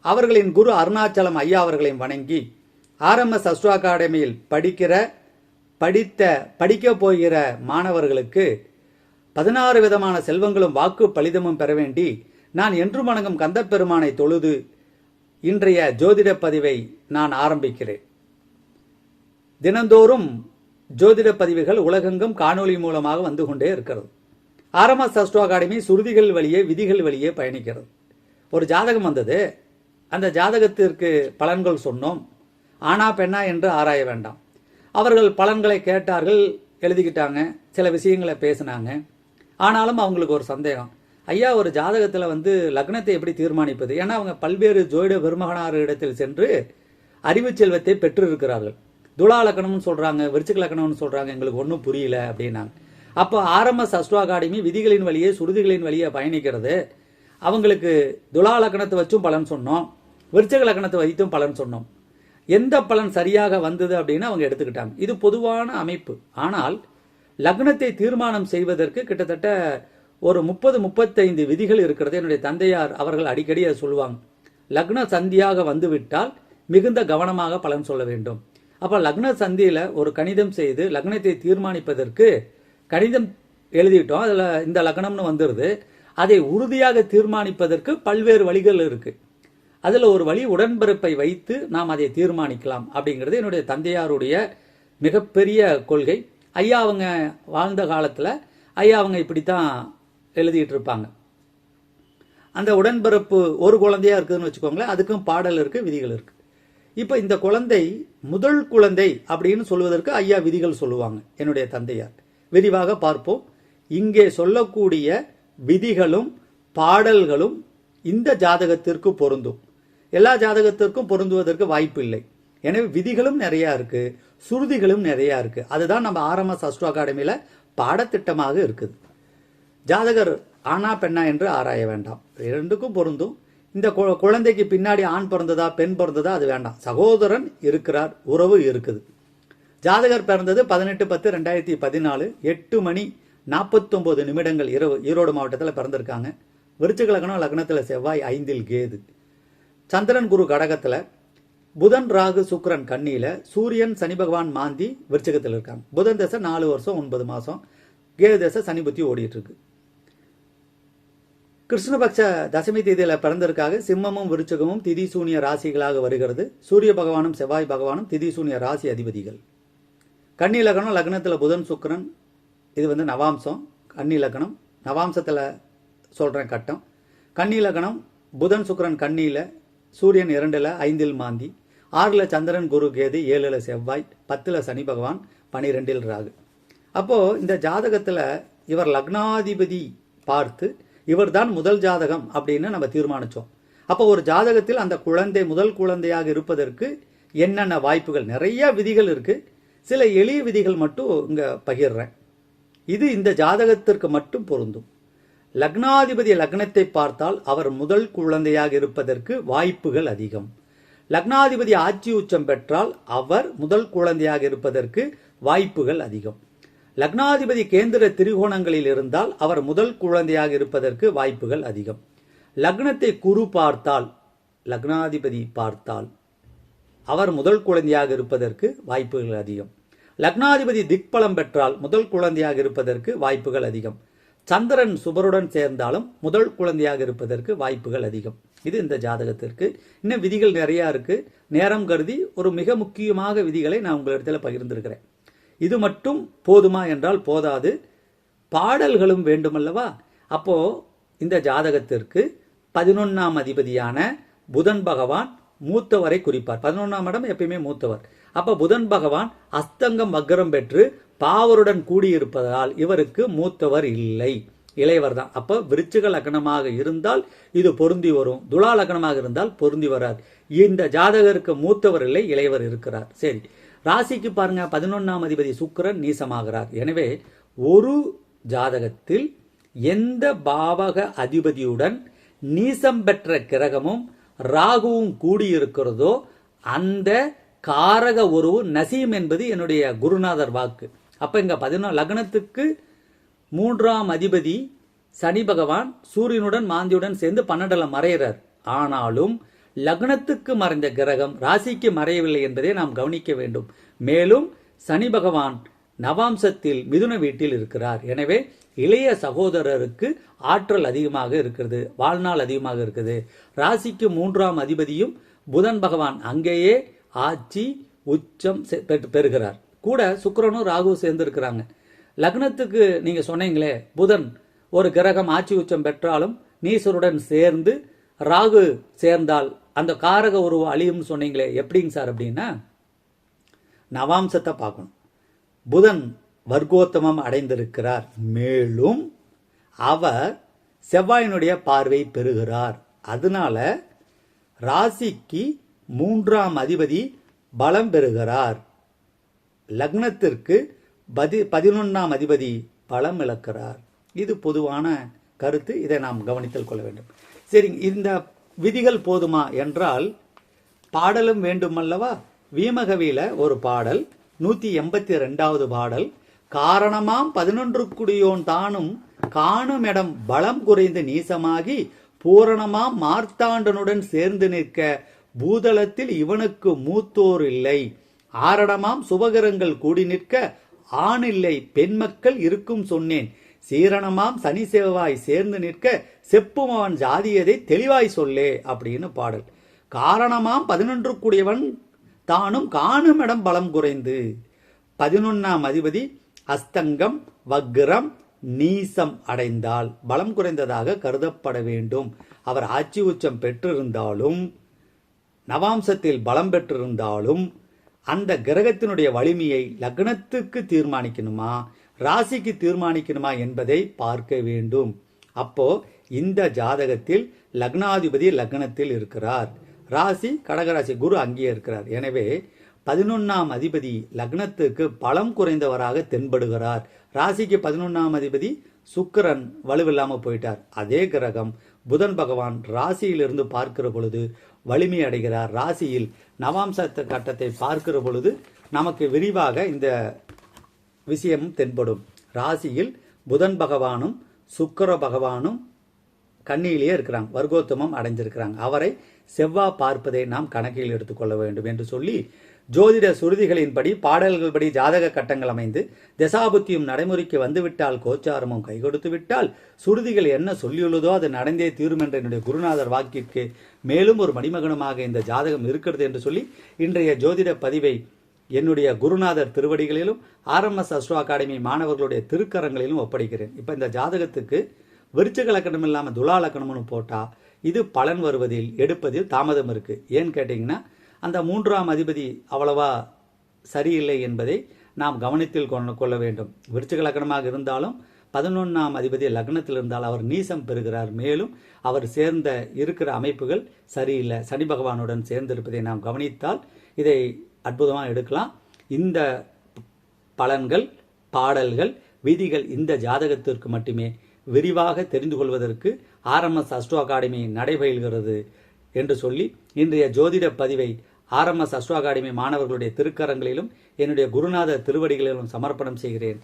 அவர்களின் குரு அருணாச்சலம் ஐயா அவர்களையும் வணங்கி ஆர்எம்எஸ் அஸ்ட்ரோ அகாடமியில் படிக்கிற படித்த படிக்கப் போகிற மாணவர்களுக்கு பதினாறு விதமான செல்வங்களும் வாக்கு பலிதமும் பெற வேண்டி நான் என்றும் வணங்கும் கந்தப்பெருமானை தொழுது இன்றைய ஜோதிட பதிவை நான் ஆரம்பிக்கிறேன். தினந்தோறும் ஜோதிட பதிவுகள் உலகெங்கும் காணொளி மூலமாக வந்து கொண்டே இருக்கிறது. ஆர்எம்எஸ் அஸ்ட்ரோ அகாடமி சுருதிகள் வழியே விதிகள் வழியே பயணிக்கிறது. ஒரு ஜாதகம் வந்தது. அந்த ஜாதகத்திற்கு பலன்கள் சொன்னோம். ஆனா பெண்ணா என்று ஆராய வேண்டாம். அவர்கள் பலன்களை கேட்டார்கள் எழுதிக்கிட்டாங்க சில விஷயங்களை பேசினாங்க. ஆனாலும் அவங்களுக்கு ஒரு சந்தேகம். ஐயா ஒரு ஜாதகத்தில் வந்து லக்னத்தை எப்படி தீர்மானிப்பது? ஏன்னா அவங்க பல்வேறு ஜோயிட பெருமகனார் இடத்தில் சென்று அறிவு செல்வத்தை பெற்றிருக்கிறார்கள். துலா லக்கணம்னு சொல்கிறாங்க விருச்சிக லக்கணம்னு சொல்கிறாங்க எங்களுக்கு ஒன்றும் புரியல அப்படின்னாங்க. அப்போ ஆரம்ப சஸ்ட்ரோ அகாடமி விதிகளின் வழியே சுருதிகளின் வழியே பயணிக்கிறது. அவங்களுக்கு துலா லக்கணத்தை வச்சும் பலன் சொன்னோம். விருச்சக லக்னத்தை வைத்தும் பலன் சொன்னோம். எந்த பலன் சரியாக வந்தது அப்படின்னு அவங்க எடுத்துக்கிட்டாங்க. இது பொதுவான அமைப்பு. ஆனால் லக்னத்தை தீர்மானம் செய்வதற்கு கிட்டத்தட்ட ஒரு முப்பது முப்பத்தைந்து விதிகள் இருக்கிறது. என்னுடைய தந்தையார் அவர்கள் அடிக்கடி அதை சொல்லுவாங்க. லக்ன சந்தியாக வந்துவிட்டால் மிகுந்த கவனமாக பலன் சொல்ல வேண்டும். அப்போ லக்ன சந்தியில் ஒரு கணிதம் செய்து லக்னத்தை தீர்மானிப்பதற்கு கணிதம் எழுதிட்டோம். அதில் இந்த லக்னம்னு வந்துடுது அதை உறுதியாக தீர்மானிப்பதற்கு பல்வேறு வழிகள் இருக்குது அதில் ஒரு வழி உடன்பிறப்பை வைத்து நாம் அதை தீர்மானிக்கலாம் அப்படிங்கிறது என்னுடைய தந்தையாருடைய மிகப்பெரிய கொள்கை. ஐயா அவங்க வாழ்ந்த காலத்தில் ஐயா அவங்க இப்படித்தான் எழுதிட்டு இருப்பாங்க. அந்த உடன்பிறப்பு ஒரு குழந்தையா இருக்குதுன்னு வச்சுக்கோங்களேன் அதுக்கும் பாடல் இருக்குது விதிகள் இருக்குது இப்போ இந்த குழந்தை முதல் குழந்தை அப்படின்னு சொல்வதற்கு ஐயா விதிகள் சொல்லுவாங்க என்னுடைய தந்தையார். விரிவாக பார்ப்போம். இங்கே சொல்லக்கூடிய விதிகளும் பாடல்களும் இந்த ஜாதகத்திற்கு பொருந்தும். எல்லா ஜாதகத்திற்கும் பொருந்துவதற்கு வாய்ப்பு இல்லை எனவே விதிகளும் நிறையா இருக்குது சுருதிகளும் நிறையா இருக்குது அதுதான் நம்ம ஆர்எம்எஸ் அஸ்ட்ரோ அகாடமியில் பாடத்திட்டமாக இருக்குது. ஜாதகர் ஆணா பெண்ணா என்று ஆராய வேண்டாம். இரண்டுக்கும் பொருந்தும். இந்த குழந்தைக்கு பின்னாடி ஆண் பிறந்ததா பெண் பிறந்ததா அது வேண்டாம். சகோதரன் இருக்கிறார் உறவு இருக்குது. ஜாதகர் பிறந்தது பதினெட்டு பத்து ரெண்டாயிரத்தி பதினாலு எட்டு மணி நாற்பத்தொம்போது நிமிடங்கள் இரவு ஈரோடு மாவட்டத்தில் பிறந்திருக்காங்க. விருச்சிக லக்னம் லக்னத்தில் செவ்வாய் ஐந்தில் கேது. சந்திரன் குரு கடகத்தில் புதன் ராகு சுக்கரன் கண்ணியில் சூரியன் சனி பகவான் மாந்தி விருச்சகத்தில் இருக்காங்க. புதன் தசை நாலு வருஷம் ஒன்பது மாதம் கேது தசை சனி புத்தி ஓடிட்டு இருக்கு. கிருஷ்ணபக்ஷ தசமி தேதியில் பிறந்திருக்காக சிம்மமும் விருச்சகமும் திதி சூனிய ராசிகளாக வருகிறது. சூரிய பகவானும் செவ்வாய் பகவானும் திதி சூனிய ராசி அதிபதிகள். கன்னி லக்னம் லக்னத்தில் புதன் சுக்கரன். இது வந்து நவாம்சம். கன்னி லக்னம் நவாம்சத்தில் சொல்கிறேன் கட்டம். கன்னி லக்னம் புதன் சுக்கரன் கன்னியில் சூரியன் இரண்டில் ஐந்தில் மாந்தி ஆறில் சந்திரன் குரு கேது ஏழில் செவ்வாய் பத்தில் சனி பகவான் பனிரெண்டில் ராகு. அப்போது இந்த ஜாதகத்தில் இவர் லக்னாதிபதி பார்த்து இவர்தான் முதல் ஜாதகம் அப்படின்னு நம்ம தீர்மானிச்சோம். அப்போ ஒரு ஜாதகத்தில் அந்த குழந்தை முதல் குழந்தையாக இருப்பதற்கு என்னென்ன வாய்ப்புகள்? நிறைய விதிகள் இருக்கு. சில எளிய விதிகள் மட்டும் இங்க பகிர்றேன். இது இந்த ஜாதகத்திற்கு மட்டும் பொருந்தும். லக்னாதிபதி லக்னத்தை பார்த்தால் அவர் முதல் குழந்தையாக இருப்பதற்கு வாய்ப்புகள் அதிகம். லக்னாதிபதி ஆட்சி உச்சம் பெற்றால் அவர் முதல் குழந்தையாக இருப்பதற்கு வாய்ப்புகள் அதிகம். லக்னாதிபதி கேந்திர திரிகோணங்களில் இருந்தால் அவர் முதல் குழந்தையாக இருப்பதற்கு வாய்ப்புகள் அதிகம். லக்னத்தை குரு பார்த்தால் லக்னாதிபதி பார்த்தால் அவர் முதல் குழந்தையாக இருப்பதற்கு வாய்ப்புகள் அதிகம். லக்னாதிபதி திக்பலம் பெற்றால் முதல் குழந்தையாக இருப்பதற்கு வாய்ப்புகள் அதிகம். சந்திரன் சுபருடன் சேர்ந்தாலும் முதல் குழந்தையாக இருப்பதற்கு வாய்ப்புகள் அதிகம். இது இந்த ஜாதகத்திற்கு. இன்னும் விதிகள் நிறையா இருக்கு. நேரம் கருதி ஒரு மிக முக்கியமாக விதிகளை நான் உங்களிடத்தில் பகிர்ந்திருக்கிறேன். இது மட்டும் போதுமா என்றால் போதாது. பாடல்களும் வேண்டுமல்லவா? அப்போ இந்த ஜாதகத்திற்கு பதினொன்னாம் அதிபதியான புதன் பகவான் மூத்தவரை குறிப்பார். பதினொன்னாம் இடம் எப்பயுமே மூத்தவர். அப்ப புதன் பகவான் அஸ்தங்கம் வக்ரம் பெற்று பாவருடன் கூடியிருப்பதால் இவருக்கு மூத்தவர் இல்லை. இளையவர் தான் அப்போ விருச்சிக லக்னமாக இருந்தால் இது பொருந்தி வரும். துலா லக்னமாக இருந்தால் பொருந்தி வராது. இந்த ஜாதகருக்கு மூத்தவர் இல்லை இளையவர் இருக்கிறார். சரி. ராசிக்கு பாருங்க பதினொன்னாம் அதிபதி சுக்கிரன் நீசமாகிறார். எனவே ஒரு ஜாதகத்தில் எந்த பாவக அதிபதியுடன் நீசம் பெற்ற கிரகமும் ராகுவும் கூடியிருக்கிறதோ அந்த காரக உறவு நசீம் என்பது என்னுடைய குருநாதர் வாக்கு. அப்போ இங்கே பதினொன்று லக்னத்துக்கு மூன்றாம் அதிபதி சனி பகவான் சூரியனுடன் மாந்தியுடன் சேர்ந்து பன்னெண்டுல மறையிறார். ஆனாலும் லக்னத்துக்கு மறைந்த கிரகம் ராசிக்கு மறையவில்லை என்பதை நாம் கவனிக்க வேண்டும். மேலும் சனி பகவான் நவாம்சத்தில் மிதுன வீட்டில் இருக்கிறார். எனவே இளைய சகோதரருக்கு ஆற்றல் அதிகமாக இருக்கிறது வாழ்நாள் அதிகமாக இருக்குது. ராசிக்கு மூன்றாம் அதிபதியும் புதன் பகவான் அங்கேயே ஆட்சி உச்சம் செ- பெற்று- பெறுகிறார். கூட சுக்கரனும் ராகு சேர்ந்திருக்கிறாங்க. லக்னத்துக்கு நீங்கள் சொன்னீங்களே புதன் ஒரு கிரகம் ஆட்சி உச்சம் பெற்றாலும் நீசருடன் சேர்ந்து ராகு சேர்ந்தால் அந்த காரக உருவ அழியும்னு சொன்னீங்களே எப்படிங்க சார் அப்படின்னா? நவாம்சத்தை பார்க்கணும். புதன் வர்க்கோத்தமம் அடைந்திருக்கிறார். மேலும் அவர் செவ்வாயினுடைய பார்வை பெறுகிறார். அதனால ராசிக்கு மூன்றாம் அதிபதி பலம் பெறுகிறார். லக்னத்திற்கு பதி பதினொன்றாம் அதிபதி பலம் இழக்கிறார். இது பொதுவான கருத்து. இதை நாம் கவனித்தல் கொள்ள வேண்டும். சரி இந்த விதிகள் போதுமா என்றால் பாடலும் வேண்டுமல்லவா? வீமகவியில ஒரு பாடல் நூத்தி எண்பத்தி ரெண்டாவது பாடல் காரணமாம் பதினொன்று குடியோன் தானும் காணும் இடம் பலம் குறைந்து நீசமாகி பூரணமாம் மார்த்தாண்டனுடன் சேர்ந்து நிற்க பூதளத்தில் இவனுக்கு மூத்தோர் இல்லை. ஆரணமாம் சுபகரங்கள் கூடி நிற்க ஆணில்லை பெண் மக்கள் இருக்கும் சொன்னேன். சீரணமாம் சனி செவ்வாய் சேர்ந்து நிற்க செப்பும் அவன் ஜாதியதை தெளிவாய் சொல்லே அப்படின்னு பாடல். காரணமாம் பதினொன்று கூடியவன் தானும் காணும் இடம் பலம் குறைந்து. பதினொன்னாம் அதிபதி அஸ்தங்கம் வக்ரம் நீசம் அடைந்தால் பலம் குறைந்ததாக கருதப்பட வேண்டும். அவர் ஆட்சி உச்சம் பெற்றிருந்தாலும் நவாம்சத்தில் பலம் பெற்றிருந்தாலும் அந்த கிரகத்தினுடைய வலிமையை லக்னத்துக்கு தீர்மானிக்கணுமா ராசிக்கு தீர்மானிக்கணுமா என்பதை பார்க்க வேண்டும். அப்போ இந்த ஜாதகத்தில் லக்னாதிபதி லக்னத்தில் இருக்கிறார். ராசி கடகராசி குரு அங்கேயே இருக்கிறார். எனவே பதினொன்னாம் அதிபதி லக்னத்துக்கு பலம் குறைந்தவராக தென்படுகிறார். ராசிக்கு பதினொன்னாம் அதிபதி சுக்கிரன் வலுவில்லாமல் போயிட்டார். அதே கிரகம் புதன் பகவான் ராசியிலிருந்து பார்க்கிற பொழுது வலிமை அடைகிறார். ராசியில் நவாம்சத்த கட்டத்தை பார்க்கிற பொழுது நமக்கு விரிவாக இந்த விஷயம் தென்படும். ராசியில் புதன் பகவானும் சுக்கிர பகவானும் கண்ணியிலேயே இருக்கிறாங்க. வர்க்கோத்தமம் அடைஞ்சிருக்கிறாங்க. அவரை செவ்வாய் பார்ப்பதை நாம் கணக்கில் எடுத்துக்கொள்ள வேண்டும் என்று சொல்லி ஜோதிட சுருதிகளின்படி பாடல்கள் படி ஜாதக கட்டங்கள் அமைந்து தசாபுத்தியும் நடைமுறைக்கு வந்துவிட்டால் கோச்சாரமும் கை கொடுத்து விட்டால் சுருதிகள் என்ன சொல்லியுள்ளதோ அது நடந்தே தீரும் என்ற என்னுடைய குருநாதர் வாக்கிற்கு மேலும் ஒரு மணிமகனமாக இந்த ஜாதகம் இருக்கிறது என்று சொல்லி இன்றைய ஜோதிட பதிவை என்னுடைய குருநாதர் திருவடிகளிலும் ஆர்எம்எஸ் அஸ்ட்ரோ அகாடமி மாணவர்களுடைய திருக்கரங்களிலும் ஒப்படைக்கிறேன். இப்போ இந்த ஜாதகத்துக்கு விருச்சக லக்கணம் இல்லாமல் துலா லக்கணம்னு போட்டால் இது பலன் வருவதில் எடுப்பதில் தாமதம் இருக்கு. ஏன்னு கேட்டிங்கன்னா அந்த மூன்றாம் அதிபதி அவ்வளவா சரியில்லை என்பதை நாம் கவனத்தில் கொண்டு கொள்ள வேண்டும். விருச்சிக லக்னமாக இருந்தாலும் பதினொன்றாம் அதிபதி லக்னத்தில் இருந்தால் அவர் நீசம் பெறுகிறார். மேலும் அவர் சேர்ந்த இருக்கிற அமைப்புகள் சரியில்லை. சனி பகவானுடன் சேர்ந்திருப்பதை நாம் கவனித்தால் இதை அற்புதமாக எடுக்கலாம். இந்த பலன்கள் பாடல்கள் விதிகள் இந்த ஜாதகத்திற்கு மட்டுமே விரிவாக தெரிந்து கொள்வதற்கு ஆர்எம்எஸ் அஸ்ட்ரோ அகாடமி நடைபெறுகிறது என்று சொல்லி இன்றைய ஜோதிட பதிவை ஆர்எம்எஸ் அஸ்வ அகாடமி மாணவர்களுடைய திருக்கரங்களிலும் என்னுடைய குருநாத திருவடிகளிலும் சமர்ப்பணம் செய்கிறேன்.